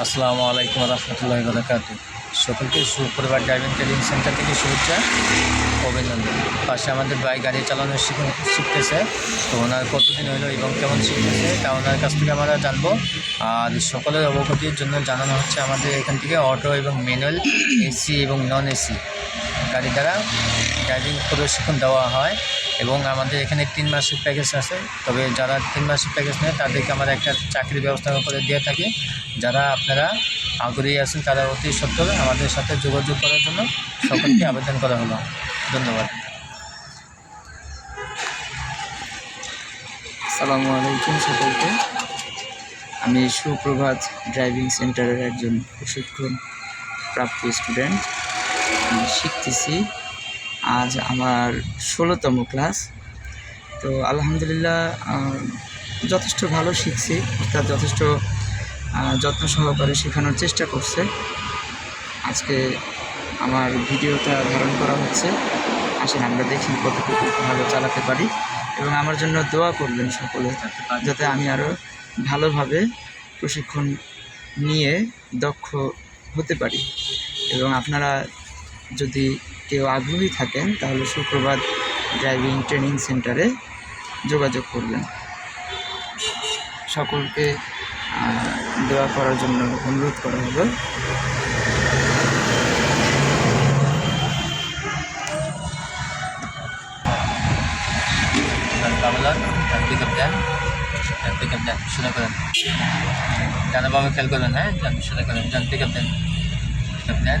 আসসালামু আলাইকুম রহমতুল্লাহ বরকাত সকলকে সুপরিবার ড্রাইভিং ট্রেনিং সেন্টার থেকে শুভেচ্ছা, অভিনন্দন। পাশে আমাদের বাইক গাড়ি চালানো শিখ- শিখতেছে। তো ওনার কতদিন হলো এবং কেমন শিখতেছে তা ওনার কাছ থেকে আমরা জানব। আর সকলের অবগতির জন্য জানানো হচ্ছে আমাদের এখান থেকে অটো এবং ম্যানুয়াল এসি এবং নন এসি গাড়ি দ্বারা ড্রাইভিং প্রশিক্ষণ দেওয়া হয়। এবং আমাদের এখানে তিন মাসের প্যাকেজ আছে। তবে যারা তিন মাসের প্যাকেজ নেয়, তাদেরকে আমরা একটা চাকরির ব্যবস্থা করে দিয়ে থাকি। যারা আপনারা আগ্রহী আছেন, তারা অতি সত্তর আমাদের সাথে যোগাযোগ করার জন্য সকলকে আবেদন করা হলো। ধন্যবাদ। আসসালামু আলাইকুম সকলকে। আমি সুপ্রভাত ড্রাইভিং সেন্টারের একজন প্রশিক্ষণ প্রাপ্ত স্টুডেন্ট আমি শিখতেছি আজ আমার ষোলোতম ক্লাস। তো আলহামদুলিল্লাহ যথেষ্ট ভালো শিখছি। অর্থাৎ যথেষ্ট যত্ন সহকারে শেখানোর চেষ্টা করছে। আজকে আমার ভিডিওটা ধারণ করা হচ্ছে। আসেন আমরা দেখি কতটুকু ভালো চালাতে পারি এবং আমার জন্য দোয়া করবেন সকলে যাতে আমি আরও ভালোভাবে প্রশিক্ষণ নিয়ে দক্ষ হতে পারি। এবং আপনারা যদি কেউ আগ্রহী থাকেন, তাহলে সুপ্রভাত ড্রাইভিং ট্রেনিং সেন্টারে যোগাযোগ করবেন। সকলকে দোয়া করার জন্য অনুরোধ করা হলো। করেন জানাবাবু খেয়াল করবেন হ্যাঁ শুনে করেন যান পিক আপ দেন দেন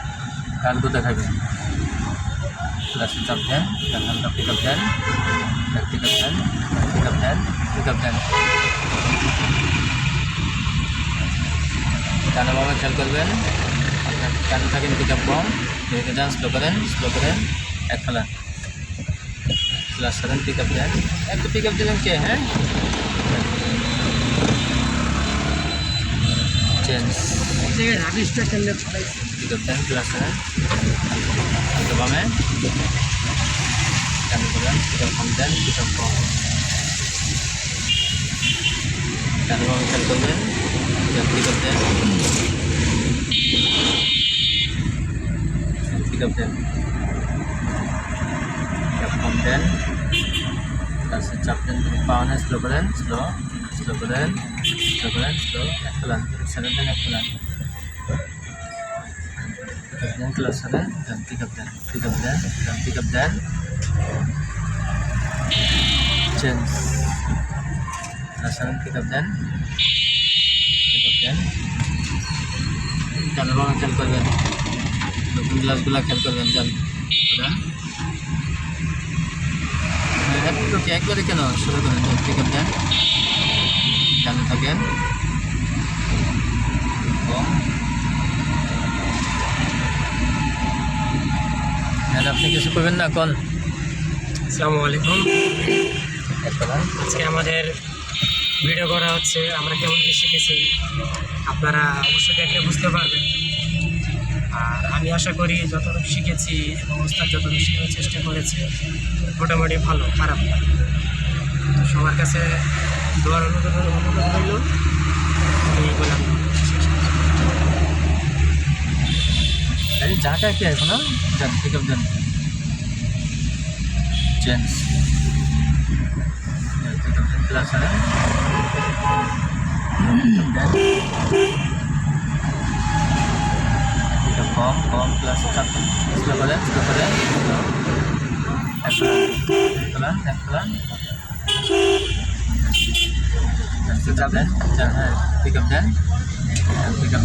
গানগুলো দেখাবেন। ক্লাস হালকা pick up dan dan pick up dan pick up dan pick up dan খেয়াল করবেন। আপনার ডান থাকেন পিক আপ কম দেখে যান স্লো করেন স্লো করেন, এক ফেলান ক্লাস সেভেন পিক আপ দেন একটু পিক আপ দিলেন কে হ্যাঁ? Change depan belakang kita bawa main kami bawa kita komdan kita kom kami bawa kita komdan yang kita bawa yang kita bawa kita dan terpaun slow berlan slow slow berlan slow berlan slow excellent excellent excellent then then pick up then change class keren pick up then pick up then কালো রঙের খেয়াল করবেন নতুন গ্লাসগুলো খেয়াল করবেন যান ওরা একটু কি একবারে কেন শুরু করেন যান পিক আপ দেন ডানে থাকেন এবং দেন আপনি কিছু করবেন না, কোন। আসসালামু আলাইকুম আজকে আমাদের ভিডিও করা হচ্ছে, আমরা কেমন কি শিখেছি, আপনারা অবশ্যই দেখলে বুঝতে পারবেন। আর আমি আশা করি যতটুকু শিখেছি এবং ওস্তাদ যতটুকু শেখানোর চেষ্টা করেছে, মোটামুটি ভালো, খারাপ না। সবার কাছে দোয়ার অনুরোধ অনুরোধ রইল। আমি বললাম अरे जाता है क्या है ना जन पिकअप जन जेंट्स पिकअप जन क्लास है पिकअप कॉम कॉम क्लास चप स्लो करें स्लो करें एक्सलन एक्सलन पिकअप देन जन है pickup then pickup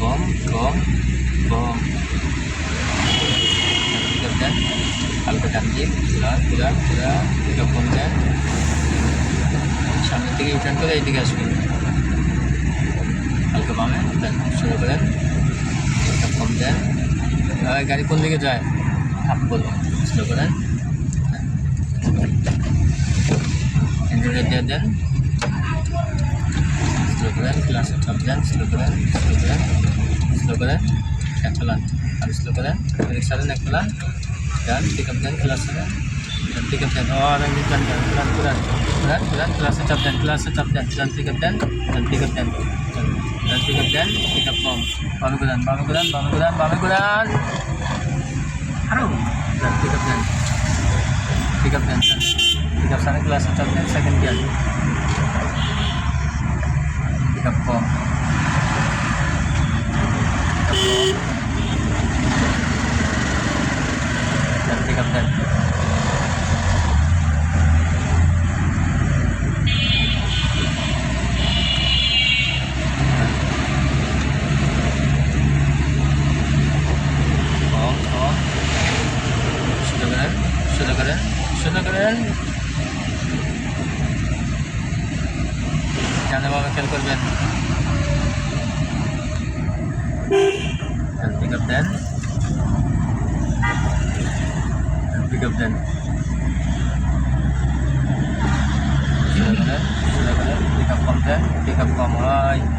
form form pick up then হালকা টান দিয়ে, পুরা পুরা পুরা আপ কম দেন। সামনের থেকে রিটার্ন করে এইদিকে আসবেন। হালকা বামে শুরু করেন। আপ কম দেন। গাড়ি কোন দিকে যায়? হাফ বলুন স্লো করেন। ইঞ্জিনের দিয়ে দেন স্লো করেন ক্লাসে চাপ দেন স্লো করেন স্লো করেন স্লো করেন এক ফেলান আর স্লো করেন রিক্সারেন এক ফেলান dan pick up dan kelas dan dan pick up dan oh dan dan dan dan dan dan dan kelas cap dan kelas cap dan dan pick up dan dan pick up dan dan dan pick up dan pick up form baru gudan baru gudan baru gudan baru gudan aduh dan pick up dan pick up dan dan pick up sana kelas cap dan second gear pick up form pick up form dan pick up dan Jangan bawa খেয়াল করবেন dan pick up dan dan pick up dan sudah keren sudah keren pick up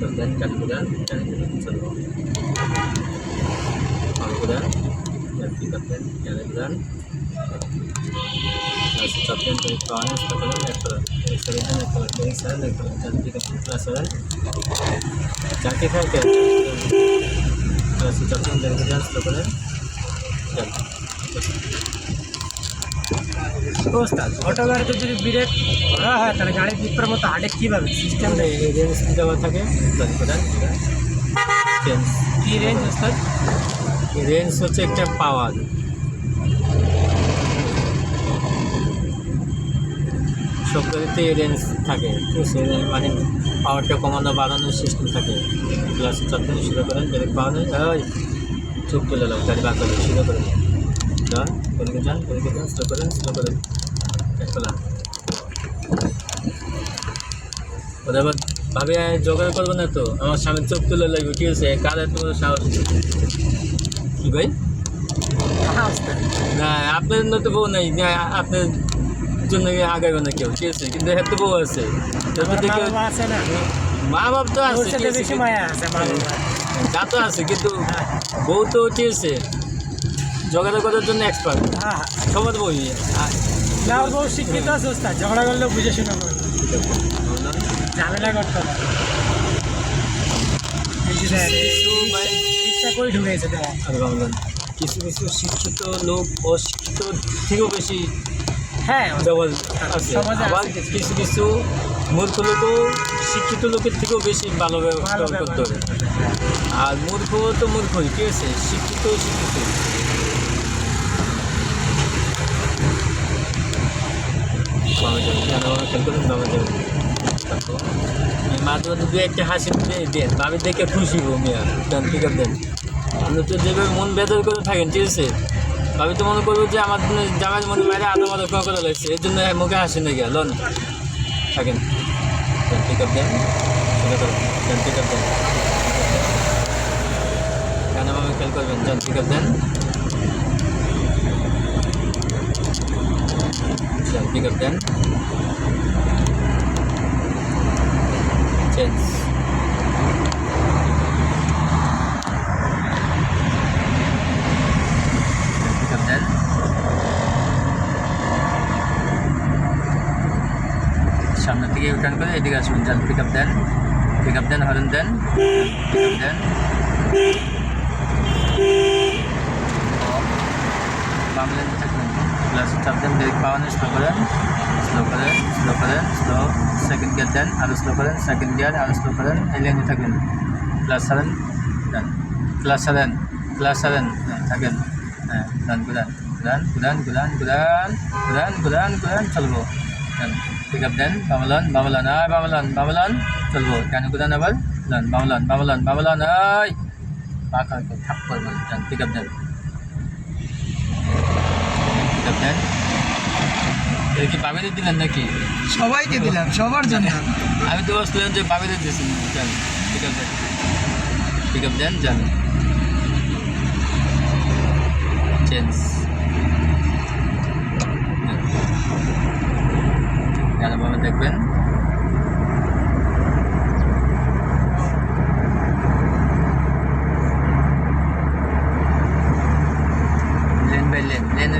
tergantikan kuda dan cerdik kepala kuda dan tingkatkan jalan jalan dan secapkan dari kawannya seperti itu level dari seringan level dari sana level dan tingkatkan pelasaran cantik kan kan dan secapkan dari kuda seperti itu ওস্তাদ auto গাড়িতে যদি break ধরা হয় তাহলে গাড়ির বিপরের মতো হাঁটে কীভাবে? সিস্টেম রেঞ্জ দেওয়া থাকে। কী রেঞ্জ ওস্তাদ? রেঞ্জ হচ্ছে একটা পাওয়ার সব গাড়িতে রেঞ্জ থাকে। আছে মানে পাওয়ারটা কমানো বাড়ানোর সিস্টেম থাকে। প্লাস চারটে শুরু করেন ব্রেক পাওয়া নেই ওই চুপ তুলে লাও গাড়ি বাঁকা শুরু করেন যান কোনকে যান কোনকে যান স্লো করেন স্লো করেন একলা ওদের আবার ভাবে জোগাড় করব না তো আমার সামনে চোখ তুলে লাগবে ঠিক আছে কারে তোমার সাহস কি ভাই না আপনার না তো বউ নাই আপনার জন্য আগাইবে না কেউ ঠিক আছে কিন্তু হ্যাঁ তো বউ আছে মা না মা বাপ তো আছে তা তো আছে কিন্তু বউ তো ঠিক আছে যোগাযোগ করার জন্য এক্সপার্ট হ্যাঁ হ্যাঁ সবার বই ওর বউ শিক্ষিত ওস্তাদ। ঝগড়া করলেও বুঝে শুনে করবে ঝামেলা করতে না করে ঢুকেছে কিছু কিছু শিক্ষিত লোক অশিক্ষিত থেকেও বেশি হ্যাঁ আবার কিছু। কিছু মূর্খ লোকও শিক্ষিত লোকের থেকেও বেশি ভালো ভালো ব্যবহার করতে হবে। আর মূর্খ তো মূর্খই ঠিক আছে? শিক্ষিত শিক্ষিত বামে যাবেন কেন বামে খেয়াল করুন বামে যাবেন তারপর মাঝে মধ্যে দু একটা হাসি দেন ভাবি দেখে খুশি হব মিয়া দেন পিক দেন আপনি তো যেভাবে মন বেদর করে থাকেন ঠিক আছে ভাবি তো মনে করব যে আমার জামাই মনে বাইরে আদা মাদা কোয়া করে লাগছে এর জন্য মুখে হাসি না গেল থাকেন দেন দেন দেন পিক আপ দেন কেন ভাবে খেয়াল করবেন দেন পিক দেন dan finger dan chance Kan kan ada gas hujan, pick up dan, pick dan, horn dan, pick dan, bangun dan. Plus দেন ব্রেক পাওয়ানো স্লো করেন স্লো করেন স্লো করেন স্লো সেকেন্ড গিয়ার দেন আরও স্লো করেন সেকেন্ড গিয়ার আরও slow করেন এই লেনে থাকবেন। প্লাস সেভেন দেন প্লাস সেভেন প্লাস সেভেন থাকেন। হ্যাঁ গুদান গুদান গুদান গুদান গুদান গুদান গুদান গুদান চলবো। পিক আপ দেন বামলান বামলান আয় বামলান বামলান চলবো। কেন গুদান আবার লান বামলান বামলান বামলান আয়। পাখা থাপ করবেন যান পিক আপ দেন দেন কি বাবিদের দিলেন নাকি? সবাইকে দিলাম সবার জন্য। আমি তো বলছিলাম যে বাবিদের দিয়েছেন যান পিক আপ দেন পিক আপ দেন। যান চেঞ্জ দেখবেন।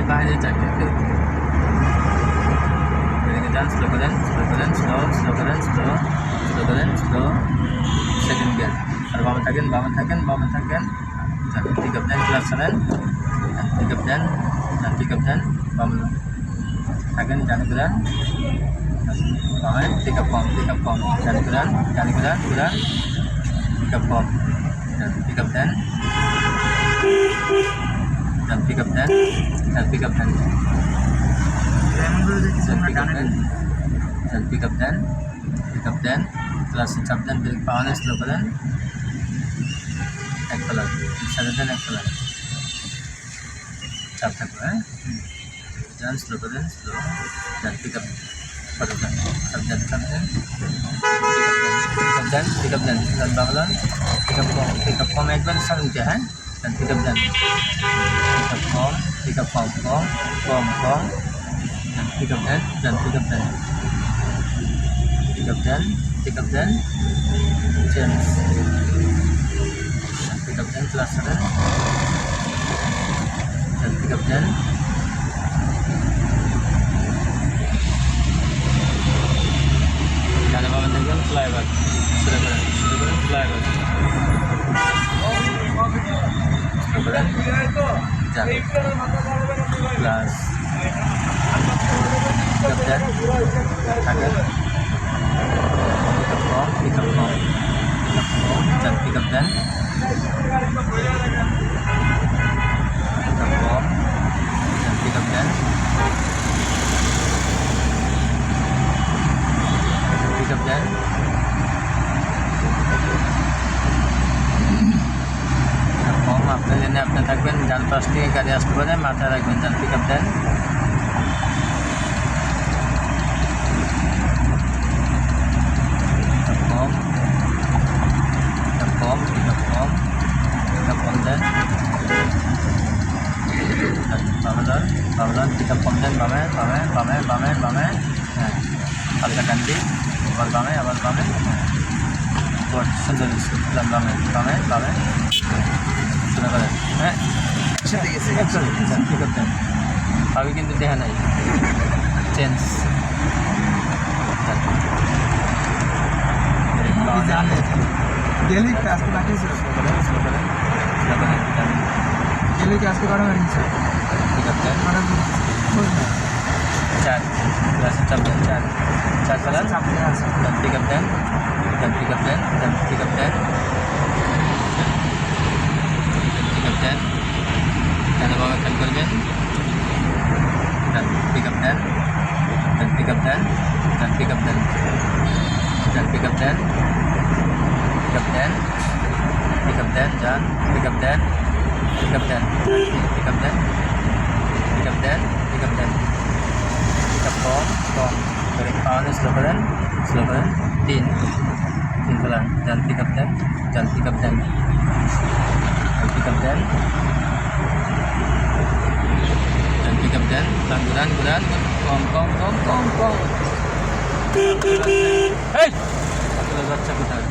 লেন লেনের বাইরে যাবে এদিকে যান স্লো করেন স্লো করেন স্লো স্লো করেন স্লো স্লো করেন স্লো সেকেন্ড গিয়ার আর বামে থাকেন বামে থাকেন বামে থাকেন পিক আপ দেন ক্লাস সেভেন পিক আপ দেন পিক আপ দেন বামে থাকেন জানি করেন বামে পিক আপ কম পিক আপ কম জানি করেন জানি করেন করেন পিক আপ কম পিক আপ দেন পিক আপ দেন পিক আপ দেন pick up then then pick up then selfie कब था सेल्फी कब कप्तान सेल्फी कब था सेल्फी प्लस बिल पावन स्लो कर एक कलर सदन एक कलर चार तक है जान स्लो कर स्लो सेल्फी कब सब जन कब पिकअप जन पिकअप पिकअप को मैच में सर ऊँचा है dan kita berjalan kita kong kita kong kong kong kong dan kita berjalan dan kita berjalan kita berjalan kita berjalan James dan kita berjalan kelas dan dan kita berjalan Sudah berani, sudah berani, sudah berani, sudah berani. Kemudian, 13, 14, 15, ডান পাশ থেকে গাড়ি আসতে পারে মাথায় রাখবেন যান pick up দেন আবার বামে সুন্দর বামে বামে বামে হ্যাঁ? আমি কিন্তু দেখা নাই। চেঞ্জ গেলি আজকে পাঠিয়েছে গেলি কি আজকে কটা? পাঠিয়েছে চার। চাপলেন চার। চার চালান পিক আপ দেন পিক আপ দেন পিক আপ দেন পিক আপ দেন pick up there. Then about conversion. Then pick up there. Then pick up there. Then pick up there. Then pick up there. Pick up there. Pick up there. Then pick up there. Pick up there. Pick up there. Pick up there. Pick up there. Pick up four. Four. Very fast. Slow down. Slow down. Ten. Ten pelan. Then pick up there. Then pick up there hitamkan dan hitamkan tanduran berat kong kong kong kong kong. Hei satu lagi cabut lagi.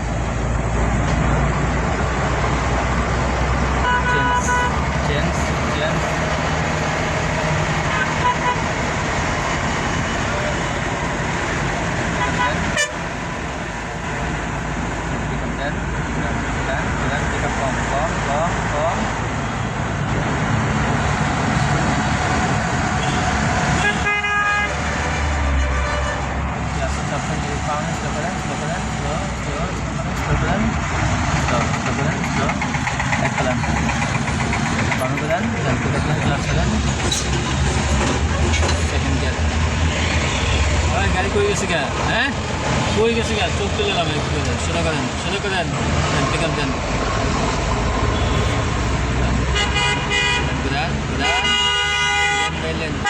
dan tekan berat, berat. Balance.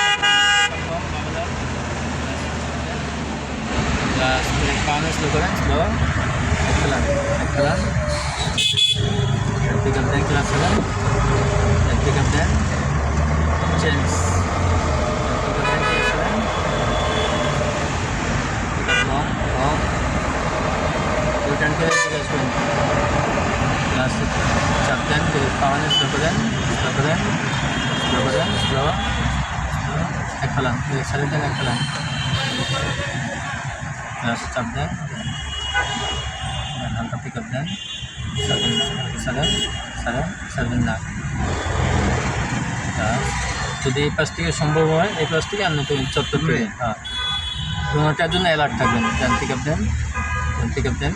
Dah spray panas tu korang slow ikhlas ikhlas dan tekan tekan ikhlas korang dan tekan chance. Return ke kelas keren. Kelas cap dan break panas slow keren, slow keren. Slow keren, slow. Excellent, excellent dan excellent. Kelas cap dan dan angka pick up dan seven seven seven seven না যদি এই পাশ থেকে সম্ভব হয় এই পাশ থেকে আর নতুন চত্বর থেকে হ্যাঁ দুটার জন্য অ্যালার্ট থাকবেন দেন পিক আপ দেন দেন পিক আপ দেন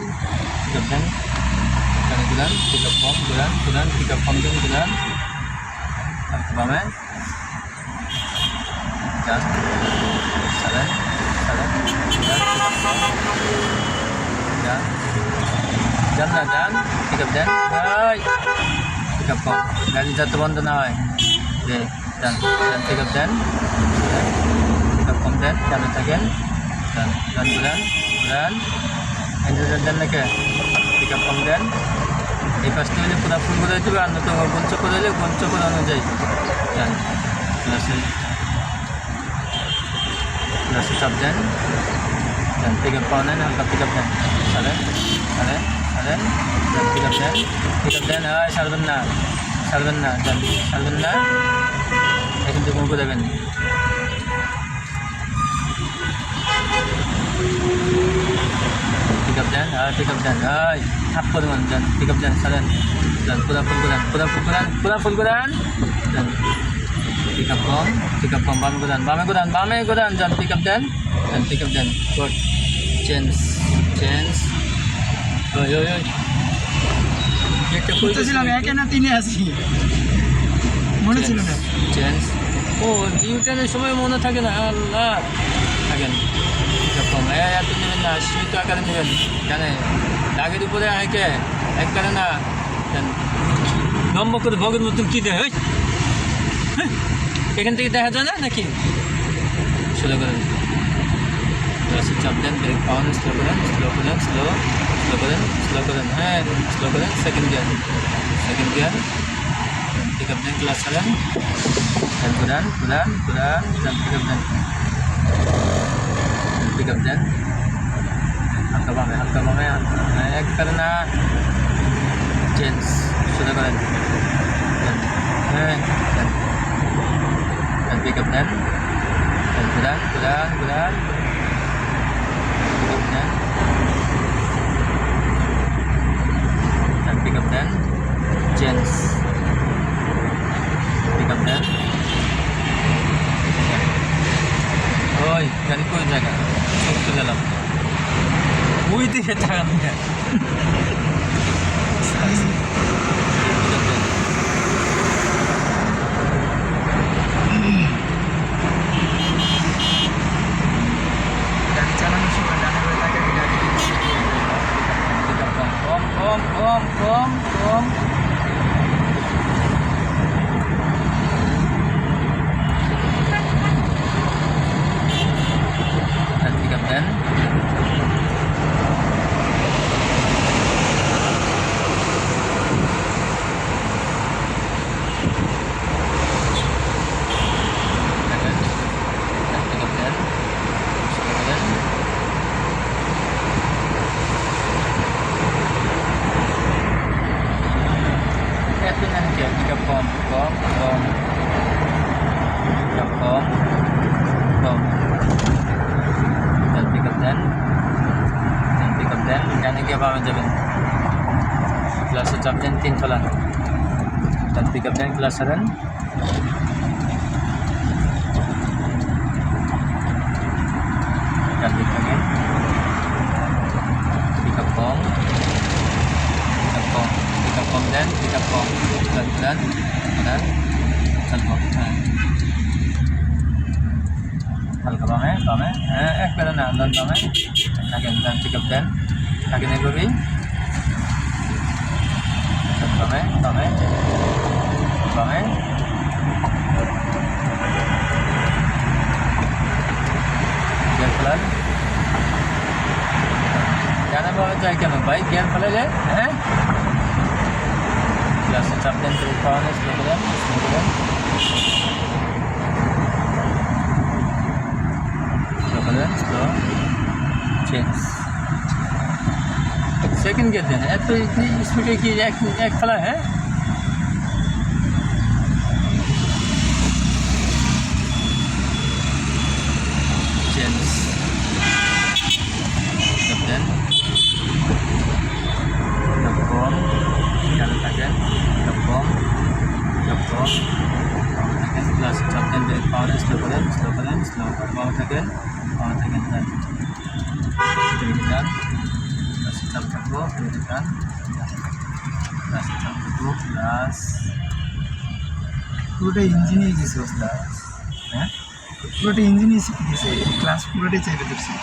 পিক আপ দেন। এখানে দিলেন পিক আপ ফর্ম দিলেন দিলেন পিক আপ ফর্ম দিন দিলেন বামে। জাস্ট সেভেন সেভেন দিলেন পিক আপ ফর্ম দেন যান না, যান পিক আপ দেন। হাই পিক আপ কম গাড়ি যাতে বন্ধ না হয় যে, যান যান পিক আপ দেন পিক আপ কম দেন এন্টার দেন নাকি পিক আপ কম দেন এই পাশটা হলে পুরো ফুল করে দেবে আর নতুন গঞ্চ করে হলে গঞ্চ করে অনুযায়ী যান ক্লাসে ক্লাসে চাপ দেন dan pick up kanan angkat pick up dan salen salen salen dan pick up dan pick up dan ay sal benar sal benar dan sal benar এখন তো মুখ দেবেন pick up dan ay pick up dan ay apa dengan dan pick up dan salen dan pura pura dan pura pura pura pura dan pick up kom pick up kom bame godan bame godan bame godan dan pick up dan dan pick up dan good chance chance ওই ওই ওই কি একটা কই বলতেছিলাম একে না তিনে আছি মনে ছিল না চেঞ্জ ও নিউটনের সময় মনে থাকে না আল্লাহ থাকেন। এরকম এত নেবেন না সীমিত আকারে নেবেন জানে দাগের উপরে আঁকে একবারে না জান, লম্বা করে ভগের মতন কী দেয়? এখান থেকে দেখা যায় না নাকি? সোজা করেন ক্লাসে চাপ দেন ব্রেক পাউন স্লো করেন স্লো করেন স্লো স্লো করেন স্লো করেন। হ্যাঁ স্লো করেন second gear second gear pick up dan kelas kalian dan kudan kudan kudan dan pick up dyan. Ang tabang, ang tabang yan. Nayag ka na. Chance. Gusto na ko rin. Yan. Yan. Yan. Yan, pick up yan. Yan, gulan, gulan, gulan. Pick up yan. Yan, pick up চোখ তুলে এলাম ওই দিকে তাকান না গাড়ি চালানোর সময় masalah. Dan tingkatkan kelasaran dan tingkatkan tingkatkan tingkatkan tingkatkan dan tingkatkan dan dan dan Salpok hal kalau eh kalau eh eh kalau nak dan kalau eh nak dan tingkatkan nak kena বামে বামে বামে gear ফেলার জানা পাওয়া যায় কেন ভাই gear ফেলে যায় হ্যাঁ ক্লাসে চাপ দেন ব্রেক পাওয়া নেই স্লো করেন স্লো করেন স্লো করেন স্লো চেঞ্জ सेकंड कहते हैं तो इतनी स्पीड की एक एक फला है। Yeah. ডান প্লাস চাপ থাকবো ব্রেক ডান প্লাস চাপ থাকবো প্লাস পুরোটা ইঞ্জিনই গেছে ওস্তাদ হ্যাঁ পুরোটা ইঞ্জিনই শিখে গেছে ক্লাস পুরোটাই চাইবে ধরছি